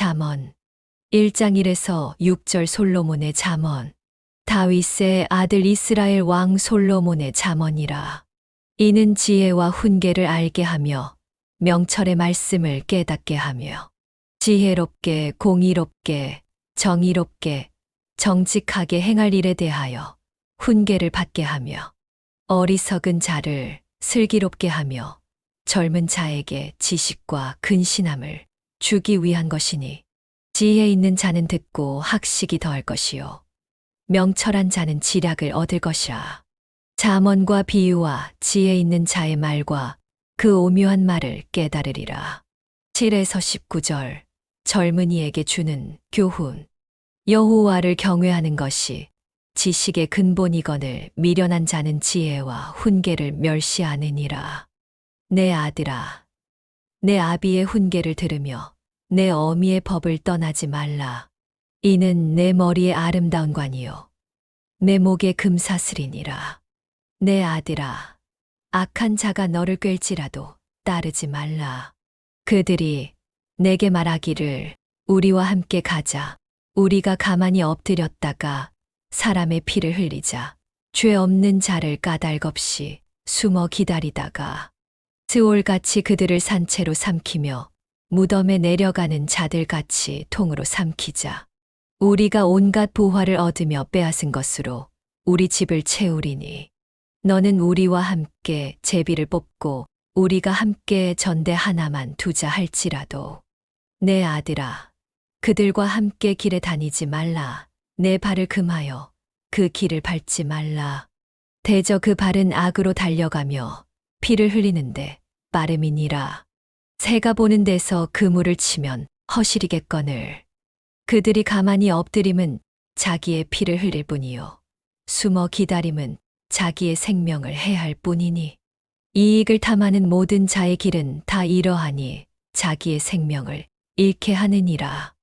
잠언. 1장 1에서 6절 솔로몬의 잠언. 다윗의 아들 이스라엘 왕 솔로몬의 잠언이라. 이는 지혜와 훈계를 알게 하며 명철의 말씀을 깨닫게 하며 지혜롭게 공의롭게 정의롭게 정직하게 행할 일에 대하여 훈계를 받게 하며 어리석은 자를 슬기롭게 하며 젊은 자에게 지식과 근신함을 주기 위한 것이니 지혜 있는 자는 듣고 학식이 더할 것이요. 명철한 자는 지략을 얻을 것이라. 잠언과 비유와 지혜 있는 자의 말과 그 오묘한 말을 깨달으리라. 7에서 19절. 젊은이에게 주는 교훈. 여호와를 경외하는 것이 지식의 근본이거늘 미련한 자는 지혜와 훈계를 멸시하느니라. 내 아들아, 내 아비의 훈계를 들으며 내 어미의 법을 떠나지 말라. 이는 내 머리의 아름다운 관이요. 내 목의 금사슬이니라. 내 아들아, 악한 자가 너를 꿰지라도 따르지 말라. 그들이 내게 말하기를 우리와 함께 가자. 우리가 가만히 엎드렸다가 사람의 피를 흘리자. 죄 없는 자를 까닭 없이 숨어 기다리다가 스올같이 그들을 산채로 삼키며 무덤에 내려가는 자들같이 통으로 삼키자. 우리가 온갖 보화를 얻으며 빼앗은 것으로 우리 집을 채우리니 너는 우리와 함께 제비를 뽑고 우리가 함께 전대 하나만 두자 할지라도 내 아들아 그들과 함께 길에 다니지 말라 내 발을 금하여 그 길을 밟지 말라 대저 그 발은 악으로 달려가며 피를 흘리는데 빠름이니라. 새가 보는 데서 그물을 치면 허실이겠거늘. 그들이 가만히 엎드림은 자기의 피를 흘릴 뿐이요. 숨어 기다림은 자기의 생명을 해할 뿐이니. 이익을 탐하는 모든 자의 길은 다 이러하니 자기의 생명을 잃게 하느니라.